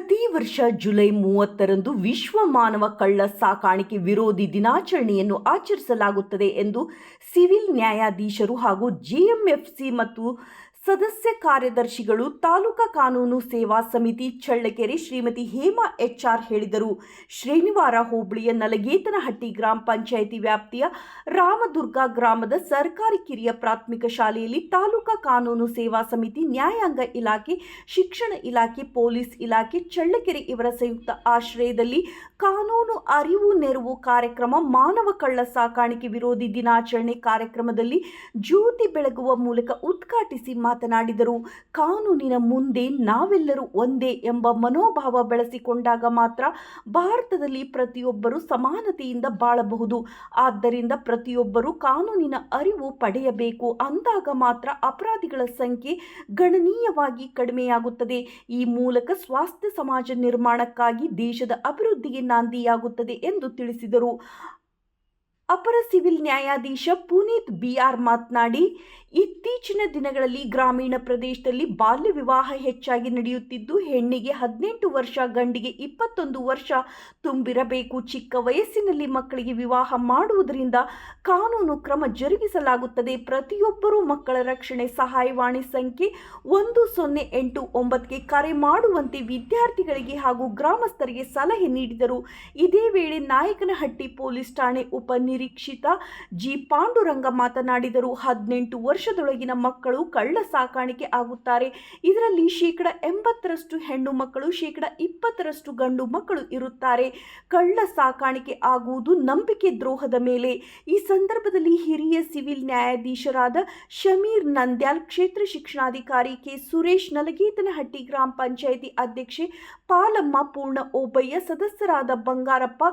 ಪ್ರತಿ ವರ್ಷ ಜುಲೈ ಮೂವತ್ತರಂದು ವಿಶ್ವ ಮಾನವ ಕಳ್ಳ ಸಾಕಾಣಿಕೆ ವಿರೋಧಿ ದಿನಾಚರಣೆಯನ್ನು ಆಚರಿಸಲಾಗುತ್ತದೆ ಎಂದು ಸಿವಿಲ್ ನ್ಯಾಯಾಧೀಶರು ಹಾಗೂ ಜಿಎಂಎಫ್ಸಿ ಮತ್ತು ಸದಸ್ಯ ಕಾರ್ಯದರ್ಶಿಗಳು ತಾಲೂಕಾ ಕಾನೂನು ಸೇವಾ ಸಮಿತಿ ಚಳ್ಳಕೆರೆ ಶ್ರೀಮತಿ ಹೇಮಾ ಎಚ್ಆರ್ ಹೇಳಿದರು. ಶ್ರೀನಿವಾರ ಹೋಬಳಿಯ ನಲಗೇತನಹಟ್ಟಿ ಗ್ರಾಮ ಪಂಚಾಯಿತಿ ವ್ಯಾಪ್ತಿಯ ರಾಮದುರ್ಗ ಗ್ರಾಮದ ಸರ್ಕಾರಿ ಕಿರಿಯ ಪ್ರಾಥಮಿಕ ಶಾಲೆಯಲ್ಲಿ ತಾಲೂಕಾ ಕಾನೂನು ಸೇವಾ ಸಮಿತಿ ನ್ಯಾಯಾಂಗ ಇಲಾಖೆ, ಶಿಕ್ಷಣ ಇಲಾಖೆ, ಪೊಲೀಸ್ ಇಲಾಖೆ, ಚಳ್ಳಕೆರೆ ಇವರ ಸಂಯುಕ್ತ ಆಶ್ರಯದಲ್ಲಿ ಕಾನೂನು ಅರಿವು ನೆರವು ಕಾರ್ಯಕ್ರಮ, ಮಾನವ ಕಳ್ಳ ಸಾಕಾಣಿಕೆ ವಿರೋಧಿ ದಿನಾಚರಣೆ ಕಾರ್ಯಕ್ರಮದಲ್ಲಿ ಜ್ಯೋತಿ ಬೆಳಗುವ ಮೂಲಕ ಉದ್ಘಾಟಿಸಿ ಮಾತನಾಡಿದರು. ಕಾನೂನಿನ ಮುಂದೆ ನಾವೆಲ್ಲರೂ ಒಂದೇ ಎಂಬ ಮನೋಭಾವ ಬೆಳೆಸಿಕೊಂಡಾಗ ಮಾತ್ರ ಭಾರತದಲ್ಲಿ ಪ್ರತಿಯೊಬ್ಬರು ಸಮಾನತೆಯಿಂದ ಬಾಳಬಹುದು. ಆದ್ದರಿಂದ ಪ್ರತಿಯೊಬ್ಬರು ಕಾನೂನಿನ ಅರಿವು ಪಡೆಯಬೇಕು ಅಂದಾಗ ಮಾತ್ರ ಅಪರಾಧಿಗಳ ಸಂಖ್ಯೆ ಗಣನೀಯವಾಗಿ ಕಡಿಮೆಯಾಗುತ್ತದೆ. ಈ ಮೂಲಕ ಸ್ವಾಸ್ಥ್ಯ ಸಮಾಜ ನಿರ್ಮಾಣಕ್ಕಾಗಿ ದೇಶದ ಅಭಿವೃದ್ಧಿಗೆ ನಾಂದಿಯಾಗುತ್ತದೆ ಎಂದು ತಿಳಿಸಿದರು. ಅಪರ ಸಿವಿಲ್ ನ್ಯಾಯಾಧೀಶ ಪುನೀತ್ ಬಿಆರ್ ಮಾತನಾಡಿ ಇತ್ತೀಚಿನ ದಿನಗಳಲ್ಲಿ ಗ್ರಾಮೀಣ ಪ್ರದೇಶದಲ್ಲಿ ಬಾಲ್ಯ ವಿವಾಹ ಹೆಚ್ಚಾಗಿ ನಡೆಯುತ್ತಿದ್ದು, ಹೆಣ್ಣಿಗೆ ಹದಿನೆಂಟು ವರ್ಷ, ಗಂಡಿಗೆ ಇಪ್ಪತ್ತೊಂದು ವರ್ಷ ತುಂಬಿರಬೇಕು. ಚಿಕ್ಕ ವಯಸ್ಸಿನಲ್ಲಿ ಮಕ್ಕಳಿಗೆ ವಿವಾಹ ಮಾಡುವುದರಿಂದ ಕಾನೂನು ಕ್ರಮ ಜರುಗಿಸಲಾಗುತ್ತದೆ. ಪ್ರತಿಯೊಬ್ಬರೂ ಮಕ್ಕಳ ರಕ್ಷಣೆ, ಸಹಾಯವಾಣಿ ಸಂಖ್ಯೆ ಒಂದು ಸೊನ್ನೆ ಎಂಟು ಒಂಬತ್ತಕ್ಕೆ ಕರೆ ಮಾಡುವಂತೆ ವಿದ್ಯಾರ್ಥಿಗಳಿಗೆ ಹಾಗೂ ಗ್ರಾಮಸ್ಥರಿಗೆ ಸಲಹೆ ನೀಡಿದರು. ಇದೇ ವೇಳೆ ನಾಯಕನಹಟ್ಟಿ ಪೊಲೀಸ್ ಠಾಣೆ ಉಪನಿರೀಕ್ಷಿತ ಜಿ. ಪಾಂಡುರಂಗ ಮಾತನಾಡಿದರು. ಹದಿನೆಂಟು ವರ್ಷದೊಳಗಿನ ಮಕ್ಕಳು ಕಳ್ಳ ಸಾಕಾಣಿಕೆ ಆಗುತ್ತಾರೆ. ಇದರಲ್ಲಿ ಶೇಕಡ ಎಂಬತ್ತರಷ್ಟು ಹೆಣ್ಣು ಮಕ್ಕಳು, ಶೇಕಡ ಇಪ್ಪತ್ತರಷ್ಟು ಗಂಡು ಮಕ್ಕಳು ಇರುತ್ತಾರೆ. ಕಳ್ಳ ಸಾಕಾಣಿಕೆ ಆಗುವುದು ನಂಬಿಕೆ ದ್ರೋಹದ ಮೇಲೆ. ಈ ಸಂದರ್ಭದಲ್ಲಿ ಹಿರಿಯ ಸಿವಿಲ್ ನ್ಯಾಯಾಧೀಶರಾದ ಶಮೀರ್ ನಂದ್ಯಾಲ್, ಕ್ಷೇತ್ರ ಶಿಕ್ಷಣಾಧಿಕಾರಿ ಕೆ. ಸುರೇಶ್, ನಲಗೇತನಹಟ್ಟಿ ಗ್ರಾಮ ಪಂಚಾಯಿತಿ ಅಧ್ಯಕ್ಷೆ ಪಾಲಮ್ಮ ಪೂರ್ಣ ಓಬಯ್ಯ ಸದಸ್ಯರಾದ ಬಂಗಾರಪ್ಪ,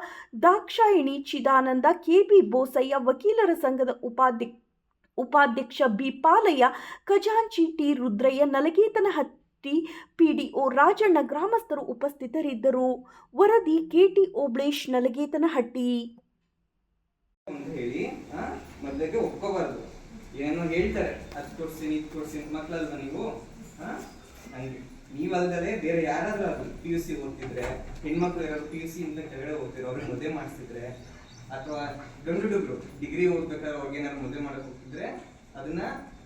ದಾಕ್ಷಾಯಿಣಿ ಚಿದಾನಂದ ಕೆಬಿ ಬೋಸಯ್ಯ, ವಕೀಲರ ಸಂಘದ ಉಪಾಧ್ಯಕ್ಷ ಉಪಾಧ್ಯಕ್ಷ ಬಿ ಪಾಲಯ್ಯ ಖಜಾಂಚಿ ಟಿ ರುದ್ರಯ್ಯ ನಲಗೇತನಹಟ್ಟಿ ಪಿಡಿಒ ರಾಜಣ್ಣ ಗ್ರಾಮಸ್ಥರು ಉಪಸ್ಥಿತರಿದ್ದರು. ವರದಿ ಕೆಟಿ ಓಬ್ಳೇಶ್ ನಲಗೇತನಹಟ್ಟಿ ಮೊದ್ಲಿಗೆ ಒಪ್ಕೋಬಾರ್ದು. ಏನೋ ಹೇಳ್ತಾರೆ, ಅದು ಕೊಡ್ಸಿನಿ, ಇದು ಕೊಡ್ಸಿನಿ ಮಕ್ಕಳಲ್ವ ನೀವು? ಹಂಗೆ. ನೀವಲ್ದಲೆ ಬೇರೆ ಯಾರಾದ್ರೂ ಪಿ ಯು ಸಿ ಓದ್ತಿದ್ರೆ, ಹೆಣ್ಮಕ್ಳು ಯಾರಾದ್ರು ಪಿ ಯು ಸಿ ಇಂದ ಕೆಳಗಡೆ ಓದ್ತಿರೋ, ಅವ್ರಿಗೆ ಮದುವೆ ಮಾಡಿಸ್ತಿದ್ರೆ ಅಥವಾ ಗಂಡು ಹುಡುಗರು ಡಿಗ್ರಿ ಓದ್ಬೇಕಾದ್ರೆ ಅವ್ರಿಗೆ ಏನಾದ್ರು ಮದುವೆ ಮಾಡಕ್ ಹೋಗ್ತಿದ್ರೆ ಅದನ್ನ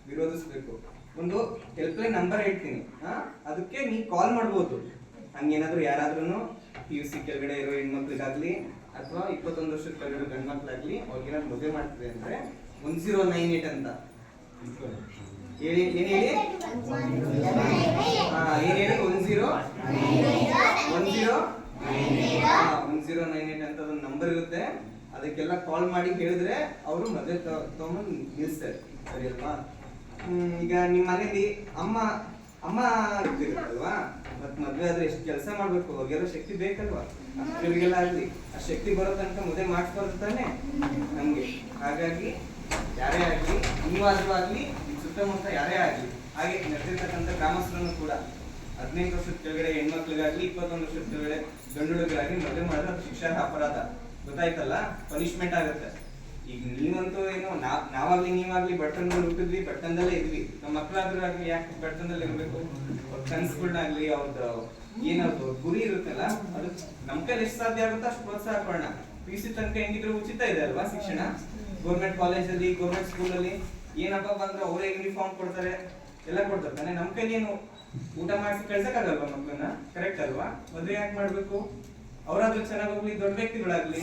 ವಿರೋಧಿಸ್ಬೇಕು. ಒಂದು ಹೆಲ್ಪ್ಲೈನ್ ನಂಬರ್ ಹೇಳ್ತೀನಿ? ಅದಕ್ಕೆ ನೀವು ಕಾಲ್ ಮಾಡ್ಬೋದು. ಹಂಗೇನಾದ್ರು ಯಾರಾದ್ರೂ ಪಿ ಯು ಸಿ ಕೆಳಗಡೆ ಇರೋ ಹೆಣ್ಮಕ್ಳಿಗಾಗ್ಲಿ ಅಥವಾ ಇಪ್ಪತ್ತೊಂದು ವರ್ಷದ ಕೆಳಗಡೆ ಗಂಡು ಮಕ್ಳಾಗ್ಲಿ ಅವ್ರಿಗೇನಾದ್ರು ಮದುವೆ ಮಾಡ್ತಿದೆ ಅಂದ್ರೆ ಒನ್ ಜೀರೋ ನೈನ್ ಏಟ್ ಅಂತ. ಹೇಳಿ ಏನ್ ಹೇಳಿ? ಹಾ ಏನ್ ಹೇಳಿ? One zero one zero one zero nine eight ಅಂತ ಒಂದು ನಂಬರ್ ಇರುತ್ತೆ. ಅದಕ್ಕೆಲ್ಲ ಕಾಲ್ ಮಾಡಿ ಹೇಳಿದ್ರೆ ಅವರು ಮದುವೆ ತಗೊಂಡು ನಿಲ್ಸ್ತಾರೆ ಸರಿ ಅಲ್ವಾ? ಈಗ ನಿಮ್ಮ ಮನೇಲಿ ಅಮ್ಮ ಅಮ್ಮ ಅಲ್ವಾ ಮತ್ ಮದ್ವೆ ಆದ್ರೆ ಎಷ್ಟು ಕೆಲಸ ಮಾಡ್ಬೇಕು? ಅವ್ರಿಗೆಲ್ಲ ಶಕ್ತಿ ಬೇಕಲ್ವಾ? ಅಷ್ಟರಿಗೆಲ್ಲ ಆಗ್ಲಿ. ಆ ಶಕ್ತಿ ಬರೋ ತನಕ ಮದುವೆ ಮಾಡಿಸ್ಬಾರ್ದು ತಾನೆ? ನಮ್ಗೆ ಹಾಗಾಗಿ ಯಾರೇ ಆಗ್ಲಿ ನೀವಾದ್ರೂ ಆಗ್ಲಿ ಸುತ್ತಮುತ್ತ ಯಾರೇ ಆಗ್ಲಿ, ಹಾಗೆ ನಡೆದಿರ್ತಕ್ಕಂಥ ಗ್ರಾಮಸ್ಥರನ್ನು ಕೂಡ ಹದಿನೆಂಟು ವರ್ಷದ ಕೆಳಗಡೆ ಹೆಣ್ಮಕ್ಳಿಗಾಗ್ಲಿ, ಇಪ್ಪತ್ತೊಂದು ವರ್ಷದ ಕೆಳಗಡೆ ಗಂಡು ಹುಡುಗರಾಗ್ಲಿ ಮದುವೆ ಮಾಡಿದ್ರೆ ಶಿಕ್ಷಣ ಅಪರಾಧ. ಗೊತ್ತಾಯ್ತಲ್ಲ? ಪನಿಷ್ಮೆಂಟ್ ಆಗುತ್ತೆ. ಈಗ ನೀವಂತೂ ಏನೋ ನಾವ್ ನಾವಾಗ್ಲಿ ನೀವಾಗ್ಲಿ ಬಡತನದಲ್ಲಿ ಹುಟ್ಟಿದ್ವಿ ಬಟ್ಟನ್ದಲ್ಲೇ ಇದ್ವಿ. ನಮ್ಮ ಮಕ್ಕಳಾದ್ರೂ ಆಗ್ಲಿ ಯಾಕೆ ಬಟ್ಟನ್ದಲ್ಲಿ ಇರ್ಬೇಕು? ಅವ್ರ ಕನ್ಸುಗಳನ್ನಾಗ್ಲಿ ಅವ್ರದ್ದು ಏನಾದ್ರು ಗುರಿ ಇರುತ್ತಲ್ಲ, ಅದು ನಮ್ ಕೈಲಿ ಎಷ್ಟು ಸಾಧ್ಯ ಆಗುತ್ತೋ ಅಷ್ಟು ಪ್ರೋತ್ಸಾಹ ಕೊಡೋಣ. ಪಿ ಸಿ ತನಕ ಹೆಂಗಿದ್ರು ಉಚಿತ ಇದೆ ಅಲ್ವಾ ಶಿಕ್ಷಣ? ಗೌರ್ಮೆಂಟ್ ಕಾಲೇಜಲ್ಲಿ ಗೌರ್ಮೆಂಟ್ ಸ್ಕೂಲಲ್ಲಿ ಏನಪ್ಪ ಬಂದ್ರೆ ಅವರೇ ಯೂನಿಫಾರ್ಮ್ ಕೊಡ್ತಾರೆ, ಎಲ್ಲ ಕೊಡ್ತಾರೆ. ತಾನೇ ನಮ್ ಕೈಲಿ ಏನು ಊಟ ಮಾಡಿಸಿ ಕಳ್ಸಕ್ಕಾಗಲ್ವಾ ಮಕ್ಕಳನ್ನ ಕರೆಕ್ಟ್ ಅಲ್ವಾ? ಮದುವೆ ಯಾಕೆ ಮಾಡ್ಬೇಕು? ಅವರಾದ್ರೂ ಚೆನ್ನಾಗಿ ದೊಡ್ಡ ವ್ಯಕ್ತಿಗಳಾಗ್ಲಿ,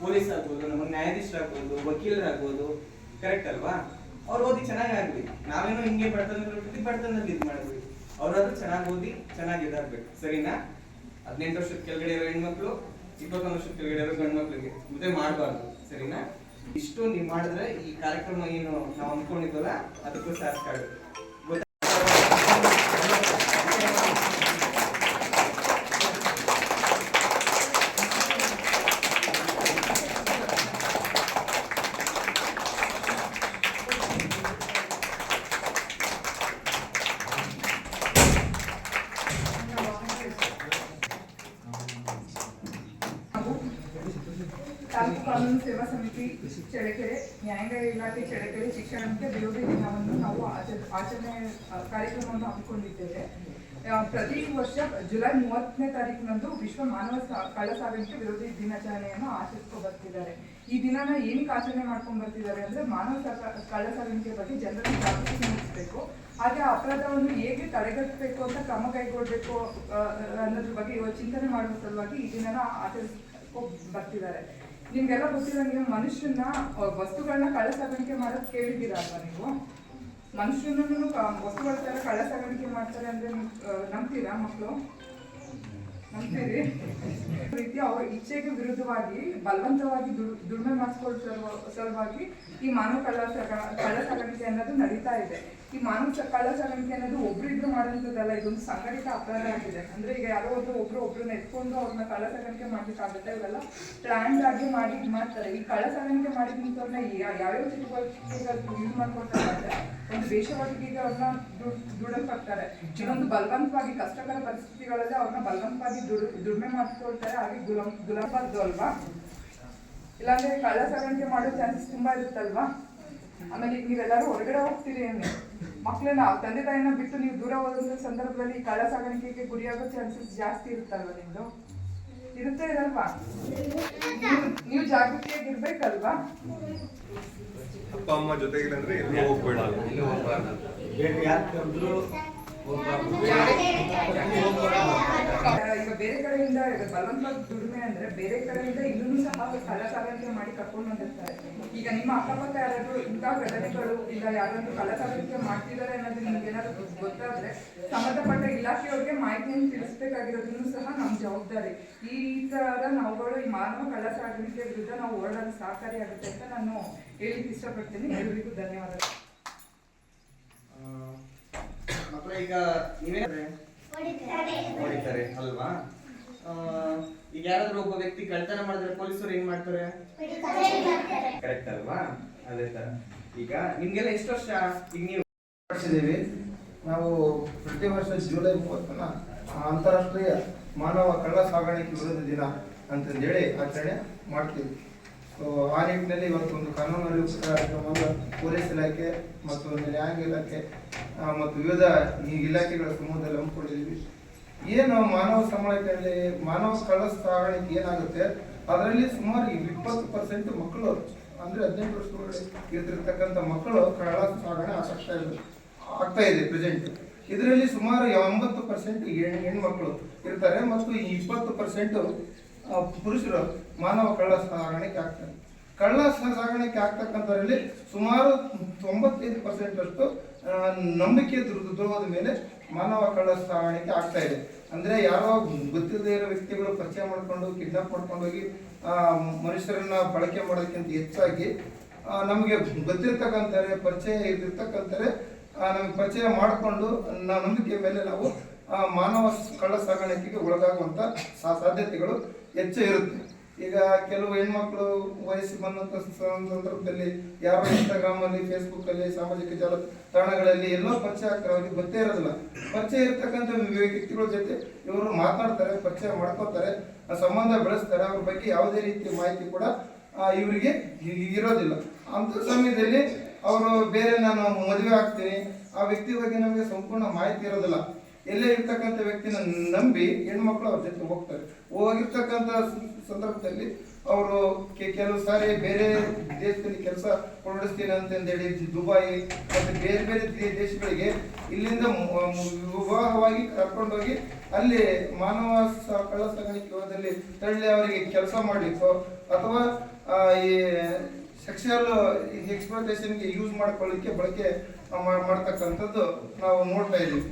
ಪೊಲೀಸ್ ಆಗ್ಬೋದು ನಮ್ಮ ನ್ಯಾಯಾಧೀಶರಾಗ್ಬೋದು ವಕೀಲರಾಗ್ಬೋದು ಕರೆಕ್ಟ್ ಅಲ್ವಾ? ಅವ್ರು ಓದಿ ಚೆನ್ನಾಗಿ ಆಗ್ಲಿ. ನಾವೇನೋ ಹಿಂಗೆ ಬಡತನದಲ್ಲಿ ಬಡತನದಲ್ಲಿ ಇದು ಮಾಡಿದ್ವಿ. ಅವರಾದ್ರೂ ಚೆನ್ನಾಗಿ ಓದಿ, ಚೆನ್ನಾಗಿ ಇದಾಗ್ಬೇಕು. ಸರಿನಾ? ಹದಿನೆಂಟು ವರ್ಷದ ಕೆಳಗಡೆ ಇರೋ ಹೆಣ್ಮಕ್ಳು, ಇಪ್ಪತ್ತೊಂದು ವರ್ಷದ ಕೆಳಗಡೆ ಇರೋ ಗಂಡು ಮಕ್ಳಿಗೆ ಮುದ್ದೆ ಮಾಡಬಾರ್ದು. ಸರಿನಾ? ಇಷ್ಟು ನೀವು ಮಾಡಿದ್ರೆ ಈ ಕಾರ್ಯಕ್ರಮ ಏನು ನಾವು ಅಂದ್ಕೊಂಡಿದ್ವಲ್ಲ ಅದಕ್ಕೂ ಸಾರ್ಥಕ ಆಗುತ್ತೆ ಗೊತ್ತಾ? ಹಾಗೂ ತಾಲೂಕು ಕಾನೂನು ಸೇವಾ ಚಳಕೆರೆ ನ್ಯಾಯಾಂಗ ಇಲಾಖೆ ಚಳ್ಳಕೆರೆ ಶಿಕ್ಷಣಕ್ಕೆ ವಿರೋಧಿ ದಿನವನ್ನು ನಾವು ಆಚ- ಆಚರಣೆ ಕಾರ್ಯಕ್ರಮವನ್ನು ಹಮ್ಮಿಕೊಂಡಿದ್ದೇವೆ. ಪ್ರತಿ ವರ್ಷ ಜುಲೈ ಮೂವತ್ತನೇ ತಾರೀಕಿನಂದು ವಿಶ್ವ ಮಾನವ ಕಳ್ಳ ಸಾಗಾಣಿಕೆ ವಿರೋಧಿ ದಿನಾಚರಣೆಯನ್ನು ಆಚರಿಸ್ಕೊ ಬರ್ತಿದ್ದಾರೆ. ಈ ದಿನನ ಏನಕ್ಕೆ ಆಚರಣೆ ಮಾಡ್ಕೊಂಡು ಬರ್ತಿದ್ದಾರೆ ಅಂದ್ರೆ ಮಾನವ ಕಳ್ಳ ಸಾಗಾಣಿಕೆ ಬಗ್ಗೆ ಜನರಲ್ಲಿ ಜಾಗೃತಿ ಮೂಡಿಸಬೇಕು. ಹಾಗೆ ಅಪರಾಧವನ್ನು ಹೇಗೆ ತಡೆಗಟ್ಟಬೇಕು ಅಂತ ಕ್ರಮ ಕೈಗೊಳ್ಬೇಕು ಆ, ಅನ್ನೋದ್ರ ಬಗ್ಗೆ ಚಿಂತನೆ ಮಾಡುವ ಸಲುವಾಗಿ ಈ ದಿನನ ಆಚರಿಸ್ಕೊ ಬರ್ತಿದ್ದಾರೆ. ನಿಮ್ಗೆಲ್ಲ ಗೊತ್ತಿರೋ ಮನುಷ್ಯನ ವಸ್ತುಗಳನ್ನ ಕಳೆ ಸಾಗಾಣಿಕೆ ಮಾಡೋದು ಕೇಳಿದ್ದೀರಾ ನೀವು? ಮನುಷ್ಯನನ್ನು ವಸ್ತುಗಳ ತರ ಕಳ್ಳ ಸಾಗಾಣಿಕೆ ಮಾಡ್ತಾರೆ ಅಂದ್ರೆ ನಂಬ್ತೀರಾ ಮಕ್ಕಳು ನಂಬ್ತೀರಿ? ರೀತಿ ಅವರ ಇಚ್ಛೆಗೆ ವಿರುದ್ಧವಾಗಿ, ಬಲವಂತವಾಗಿ ದುಡ್ಮೆ ಮಾಡಿಸ್ಕೊಳ್ಳೋ ಸಲುವಾಗಿ ಈ ಮಾನವ ಕಳ್ಳ ಕಳ್ಳ ಸಾಗಾಣಿಕೆ ಅನ್ನೋದು ನಡೀತಾ ಇದೆ. ಈ ಮಾನವ ಕಳ್ಳ ಅನ್ನೋದು ಒಬ್ರಿಬ್ರು ಮಾಡೋಂಥದ್ದಲ್ಲ ಇದೊಂದು ಸಂಘಟಿತ ಅಪರಾಧ ಆಗಿದೆ. ಅಂದ್ರೆ ಈಗ ಯಾರೋ ಒಬ್ರು ಒಬ್ರು ಒಬ್ರನ್ನ ಎತ್ಕೊಂಡು ಅವ್ರನ್ನ ಕಳ್ಳಸಾಗಣಿಕೆ ಮಾಡ್ಲಿಕ್ಕಾಗುತ್ತೆ ಇವೆಲ್ಲ ಪ್ಲಾನ್ ಆಗಿ ಮಾಡಿ ಇದ್ ಮಾಡ್ತಾರೆ. ಈ ಕಳ್ಳ ಸಾಗಾಣಿಕೆ ಮಾಡಿದಂಥವ್ರನ್ನ ಯಾವ್ಯಾವ ಚಟುವಟಿಕೆಗಳು ಯೂಸ್ ಮಾಡ್ಕೊಳ್ತಾರೆ ಒಂದು ವೇಷವಾಟಿಕೆಗೆ ಅವ್ರನ್ನ ದುಡಲ್ಪಡ್ತಾರೆ. ಇನ್ನೊಂದು ಬಲವಂತವಾಗಿ ಕಷ್ಟಕರ ಪರಿಸ್ಥಿತಿಗಳಲ್ಲಿ ಅವ್ರನ್ನ ಬಲವಂತವಾಗಿ ದುಡ್, ದುಡಿಮೆ ಮಾಡ್ಕೊಳ್ತಾರೆ. ಹಾಗೆ ಗುಲಾಮ್ ಗುಲಾಬಾರ್ದು ಅಲ್ವಾ? ಇಲ್ಲಾಂದ್ರೆ ಕಳ್ಳಸಾಗಣಿಕೆ ಮಾಡೋ ಚಾನ್ಸಸ್ ತುಂಬಾ ಇರುತ್ತಲ್ವಾ? ಆಮೇಲೆ ಈಗ ನೀವೆಲ್ಲರೂ ಹೊರಗಡೆ ಹೋಗ್ತೀರಿ ಅಂದ್ರೆ ಮಕ್ಕಳನ್ನ ತಂದೆ ತಾಯಿನ ಬಿಟ್ಟು ನೀವು ದೂರ ಹೋದಂತ ಸಂದರ್ಭದಲ್ಲಿ ಕಳ್ಳ ಸಾಗಾಣಿಕೆಗೆ ಗುರಿಯಾಗೋ ಚಾನ್ಸಸ್ ಜಾಸ್ತಿ ಇರುತ್ತಲ್ವಾ ನಿಮ್ದು? ಇರುತ್ತೆ ಇರಲ್ವಾ? ನೀವು- ಜಾಗೃತಿಯಾಗಿರ್ಬೇಕಲ್ವಾ? ಅಪ್ಪ ಅಮ್ಮ ಜೊತೆಗಿಲ್ಲ ಅಂದ್ರೆ ಎಲ್ಲೂ ಹೋಗ್ಬೇಡ? ಎಲ್ಲೂ ಹೋಗ್ಬಾರ್ದು? ಬೇರೆ ಯಾರು ಕರೆದ್ರು ಬೇರೆ ಕಡೆಯಿಂದ ಬಲವಂತವಾಗಿ ಬಲವಂತ ದುಡಿಮೆ ಅಂದ್ರೆ ಬೇರೆ ಕಡೆಯಿಂದ ಇಲ್ಲೂ ಸಹ ಕಳ್ಳ ಸಾಗಾಣಿಕೆ ಮಾಡಿ ಕರ್ಕೊಂಡು ಬಂದಿರ್ತಾರೆ. ಈಗ ನಿಮ್ಮ ಅಕ್ಕಪಕ್ಕ ಯಾರಾದ್ರೂ ಇಂಥ ಘಟನೆಗಳು, ಇಲ್ಲ ಯಾರಾದ್ರೂ ಕಳ್ಳ ಸಾಗಾಣಿಕೆ ಮಾಡ್ತಿದ್ದಾರೆ ಅನ್ನೋದು ನಿಮ್ಗೆ ಏನಾದ್ರು ಗೊತ್ತಾದ್ರೆ ಸಂಬಂಧಪಟ್ಟ ಇಲಾಖೆಯವ್ರಿಗೆ ಮಾಹಿತಿಯನ್ನು ತಿಳಿಸ್ಬೇಕಾಗಿರೋದನ್ನು ಸಹ ನಮ್ಮ ಜವಾಬ್ದಾರಿ. ಈ ತರ ನಾವುಗಳು ಈ ಮಾನವ ಕಳ್ಳ ಸಾಗಾಣಿಕೆ ವಿರುದ್ಧ ನಾವು ಹೋರಾಡಲು ಸಹಕಾರಿಯಾಗುತ್ತೆ ಅಂತ ನಾನು ಹೇಳಿಕ್ಕೆ ಇಷ್ಟಪಡ್ತೀನಿ. ಎಲ್ಲರಿಗೂ ಧನ್ಯವಾದಗಳು. ಈಗ ನೀವೇ ಹೊಡಿತಾರೆ. ಅಲ್ವಾ? ಆ, ಈಗ ಯಾರಾದ್ರೂ ಒಬ್ಬ ವ್ಯಕ್ತಿ ಕಳ್ತನ ಮಾಡಿದ್ರೆ ಪೊಲೀಸರು ಏನ್ ಮಾಡ್ತಾರೆ? ಕರೆಕ್ಟ್ ಅಲ್ವಾ? ಅದೇ ತರ. ಈಗ ನಿಮ್ಗೆಲ್ಲ ಎಷ್ಟು ವರ್ಷ? ಈಗ ನೀವು ನಾವು ಪ್ರತಿ ವರ್ಷ ಜುಲೈ ಮೂವತ್ತನ ಅಂತಾರಾಷ್ಟ್ರೀಯ ಮಾನವ ಕಳ್ಳ ಸಾಗಾಣಿಕೆ ವಿರೋಧ ದಿನ ಅಂತಂದೇಳಿ ಆಚರಣೆ ಮಾಡ್ತೀವಿ. ಆ ನಿಟ್ಟಿನಲ್ಲಿ ಇವತ್ತು ಒಂದು ಕಾನೂನು ಅರಿವು ಕಾರ್ಯಕ್ರಮವನ್ನು ಪೊಲೀಸ್ ಇಲಾಖೆ ಮತ್ತು ನ್ಯಾಯಾಂಗ ಇಲಾಖೆ ಮತ್ತು ವಿವಿಧ ಈ ಇಲಾಖೆಗಳ ಸಮೂಹದಲ್ಲಿ ಹಮ್ಮಿಕೊಂಡಿದ್ದೀವಿ. ಏನು ಮಾನವ ಸಂಬಳಕೆಯಲ್ಲಿ ಮಾನವ ಕಳ್ಳ ಸಾಗಾಣಿಕೆ ಏನಾಗುತ್ತೆ? ಅದರಲ್ಲಿ ಸುಮಾರು ಇಪ್ಪತ್ತು ಪರ್ಸೆಂಟ್ ಮಕ್ಕಳು, ಅಂದ್ರೆ ಹದಿನೆಂಟು ವರ್ಷದೊಳಗಡೆ ಇರ್ತಿರ್ತಕ್ಕಂಥ ಮಕ್ಕಳು ಕಳ್ಳ ಸಾಗಣೆ ಆಸಕ್ತ ಇದೆ, ಆಗ್ತಾ ಇದೆ ಪ್ರೆಸೆಂಟ್ ಇದರಲ್ಲಿ ಸುಮಾರು ಎಂಬತ್ತು ಪರ್ಸೆಂಟ್ ಮಕ್ಕಳು ಇರ್ತಾರೆ, ಮತ್ತು ಈ ಇಪ್ಪತ್ತು ಪರ್ಸೆಂಟ್ ಪುರುಷರು ಮಾನವ ಕಳ್ಳ ಸಾಗಾಣಿಕೆ ಆಗ್ತಾರೆ ಕಳ್ಳ ಸಾಗಾಣಿಕೆ ಆಗ್ತಕ್ಕಂಥವರಲ್ಲಿ ಸುಮಾರು ತೊಂಬತ್ತೈದು ಪರ್ಸೆಂಟ್ ಅಷ್ಟು ಆ, ನಂಬಿಕೆ ದುರ್- ದ್ರೋಹದ ಮೇಲೆ ಮಾನವ ಕಳ್ಳ ಸಾಗಾಣಿಕೆ ಆಗ್ತಾ ಇದೆ. ಅಂದ್ರೆ ಯಾರೋ ಗೊತ್ತಿಲ್ಲದೆ ಇರೋ ವ್ಯಕ್ತಿಗಳು ಪರಿಚಯ ಮಾಡ್ಕೊಂಡು ಕಿಡ್ನಾಪ್ ಮಾಡ್ಕೊಂಡು ಹೋಗಿ ಮನುಷ್ಯರನ್ನ ಬಳಕೆ ಮಾಡೋದಕ್ಕಿಂತ ಹೆಚ್ಚಾಗಿ ನಮಗೆ ಗೊತ್ತಿರ್ತಕ್ಕಂಥವ್ರೆ ಪರಿಚಯ ಇದ್ದಿರ್ತಕ್ಕಂಥವ್ರೆ ನಮಗೆ ಪರಿಚಯ ಮಾಡಿಕೊಂಡು ನಂಬಿಕೆ ಮೇಲೆ ನಾವು ಮಾನವ ಕಳ್ಳ ಸಾಗಾಣಿಕೆಗೆ ಒಳಗಾಗುವಂತ ಸಾ- ಸಾಧ್ಯತೆಗಳು ಹೆಚ್ಚು ಇರುತ್ತೆ. ಈಗ ಕೆಲವು ಹೆಣ್ಮಕ್ಳು ವಯಸ್ಸು ಬಂದಂತ ಸಂದರ್ಭದಲ್ಲಿ ಯಾರೋ ಇನ್ಸ್ಟಾಗ್ರಾಮ್ ಅಲ್ಲಿ ಫೇಸ್ಬುಕ್ ಅಲ್ಲಿ ಸಾಮಾಜಿಕ ಜಾಲತಾಣಗಳಲ್ಲಿ ಎಲ್ಲೋ ಪರಿಚಯ ಆಗ್ತಾರೆ ಅವ್ರಿಗೆ ಗೊತ್ತೇ ಇರೋದಿಲ್ಲ. ಪರಿಚಯ ಇರ್ತಕ್ಕಂಥ ವ್ಯಕ್ತಿಗಳ ಜೊತೆ ಇವರು ಮಾತನಾಡ್ತಾರೆ ಪರಿಚಯ ಮಾಡ್ಕೋತಾರೆ ಸಂಬಂಧ ಬೆಳೆಸ್ತಾರೆ. ಅವ್ರ ಬಗ್ಗೆ ಯಾವುದೇ ರೀತಿಯ ಮಾಹಿತಿ ಕೂಡ ಇವರಿಗೆ ಇರೋದಿಲ್ಲ. ಅಂತ ಸಮಯದಲ್ಲಿ ಅವರು ಬೇರೆ ನಾನು ಮದುವೆ ಆಗ್ತೀನಿ. ಆ ವ್ಯಕ್ತಿ ಬಗ್ಗೆ ನಮಗೆ ಸಂಪೂರ್ಣ ಮಾಹಿತಿ ಇರೋದಿಲ್ಲ. ಎಲ್ಲೇ ಇರ್ತಕ್ಕಂಥ ವ್ಯಕ್ತಿನ ನಂಬಿ ಹೆಣ್ಮಕ್ಳು ಅವ್ರ ಜೊತೆ ಹೋಗ್ತಾರೆ. ಹೋಗಿರ್ತಕ್ಕಂಥ ಸಂದರ್ಭದಲ್ಲಿ ಅವರು ಕೆಲವು ಸಾರಿ ಬೇರೆ ದೇಶದಲ್ಲಿ ಕೆಲಸ ಕೊಡಿಸ್ತೀನಿ ಅಂತಂದೇಳಿ ದುಬಾಯಿ ಮತ್ತು ಬೇರೆ ಬೇರೆ ದೇಶಗಳಿಗೆ ಇಲ್ಲಿಂದ ವಿವಾಹವಾಗಿ ಕರ್ಕೊಂಡೋಗಿ ಅಲ್ಲಿ ಮಾನವ ಕಳ್ಳ ಸಾಗಾಣಿಕೆ ವಿವಾಹದಲ್ಲಿ ತಳ್ಳಿ ಅವರಿಗೆ ಕೆಲಸ ಮಾಡ್ಲಿಕ್ಕೋ ಅಥವಾ ಈ ಸೆಕ್ಷುವಲ್ ಎಕ್ಸ್ಪ್ಲೋಟೇಷನ್ಗೆ ಯೂಸ್ ಮಾಡ್ಕೊಳ್ಳಿಕ್ಕೆ ಬಳಕೆ ಮಾಡ್ತಕ್ಕಂಥದ್ದು ನಾವು ನೋಡ್ತಾ ಇದ್ದೀವಿ.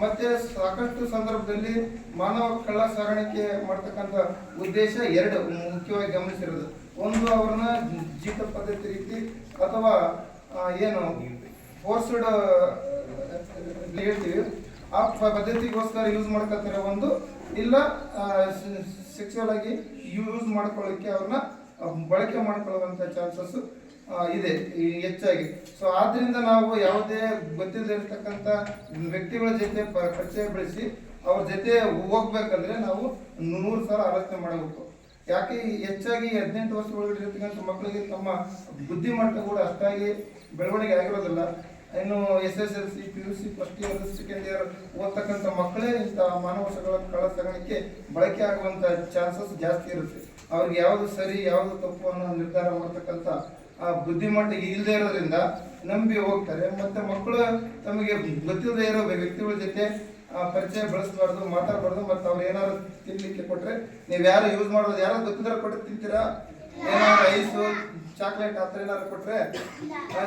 ಮತ್ತೆ ಸಾಕಷ್ಟು ಸಂದರ್ಭದಲ್ಲಿ ಮಾನವ ಕಳ್ಳ ಸಾಗಾಣಿಕೆ ಮಾಡ್ತಕ್ಕಂಥ ಉದ್ದೇಶ ಎರಡು ಮುಖ್ಯವಾಗಿ ಗಮನಿಸಿರೋದು. ಒಂದು ಅವ್ರನ್ನ ಜೀತ ಪದ್ಧತಿ ರೀತಿ ಅಥವಾ ಏನು ಫೋರ್ಸ್ಡ್ ಹೇಳ್ತೀವಿ. ಆ ಪದ್ಧತಿಗೋಸ್ಕರ ಯೂಸ್ ಮಾಡ್ಕೊತಾರೆ ಒಂದು ಇಲ್ಲ ಸೆಕ್ಸುವಲ್ ಆಗಿ ಯೂಸ್ ಮಾಡ್ಕೊಳ್ಳಿಕ್ಕೆ ಅವ್ರನ್ನ ಬಳಕೆ ಮಾಡ್ಕೊಳ್ಳುವಂತ ಚಾನ್ಸಸ್ ಇದೆ ಹೆಚ್ಚಾಗಿ. ಸೊ ಆದ್ರಿಂದ ನಾವು ಯಾವುದೇ ಗೊತ್ತಿಲ್ಲದಿರ್ತಕ್ಕಂಥ ವ್ಯಕ್ತಿಗಳ ಜೊತೆ ಪರಿಚಯ ಬೆಳೆಸಿ, ಅವ್ರ ಜೊತೆ ಹೋಗ್ಬೇಕಂದ್ರೆ ನಾವು ನೂರು ಸಾವಿರ ಆಲೋಚನೆ ಮಾಡಬೇಕು. ಯಾಕೆ ಹೆಚ್ಚಾಗಿ ಹದಿನೆಂಟು ವರ್ಷ ಒಳಗಡೆ ಮಕ್ಕಳಿಗೆ ತಮ್ಮ ಬುದ್ಧಿಮಟ್ಟ ಕೂಡ ಅಷ್ಟಾಗಿ ಬೆಳವಣಿಗೆ ಆಗಿರೋದಿಲ್ಲ. ಇನ್ನು S S L C, P U C first year second year ಓದ್ತಕ್ಕಂಥ ಮಕ್ಕಳೇ ಇಂಥ ಮಾನವಶಗಳ ಕಳ್ಳ ಸಾಗಾಣಿಕೆ ಬಳಕೆ ಆಗುವಂಥ ಚಾನ್ಸಸ್ ಜಾಸ್ತಿ ಇರುತ್ತೆ. ಅವ್ರಿಗೆ ಯಾವುದು ಸರಿ, ಯಾವುದು ತಪ್ಪು ಅನ್ನೋ ನಿರ್ಧಾರ ಮಾಡ್ತಕ್ಕಂಥ ಆ ಬುದ್ಧಿಮಟ್ಟ ಇಲ್ಲದೆ ಇರೋದ್ರಿಂದ ನಂಬಿ ಹೋಗ್ತಾರೆ. ಮತ್ತೆ ಮಕ್ಕಳು ತಮಗೆ ಗೊತ್ತಿಲ್ಲದೆ ಇರೋ ವ್ಯಕ್ತಿಗಳ ಜೊತೆ ಆ, ಪರಿಚಯ ಬೆಳೆಸಬಾರ್ದು ಮಾತಾಡಬಾರ್ದು ಮತ್ತೆ ಅವ್ರು ಏನಾದ್ರು ತಿನ್ನಲಿಕ್ಕೆ ಕೊಟ್ರೆ ನೀವು ಯಾರು ಯೂಸ್ ಮಾಡೋದು ಯಾರು ಗೊತ್ತಿದ್ರೆ ಕೊಟ್ಟು ತಿಂತೀರಾ? ಏನಾದ್ರು ಐಸು ಚಾಕ್ಲೇಟ್ ಆ ಥರ ಏನಾದ್ರು ಕೊಟ್ರೆ ಆ,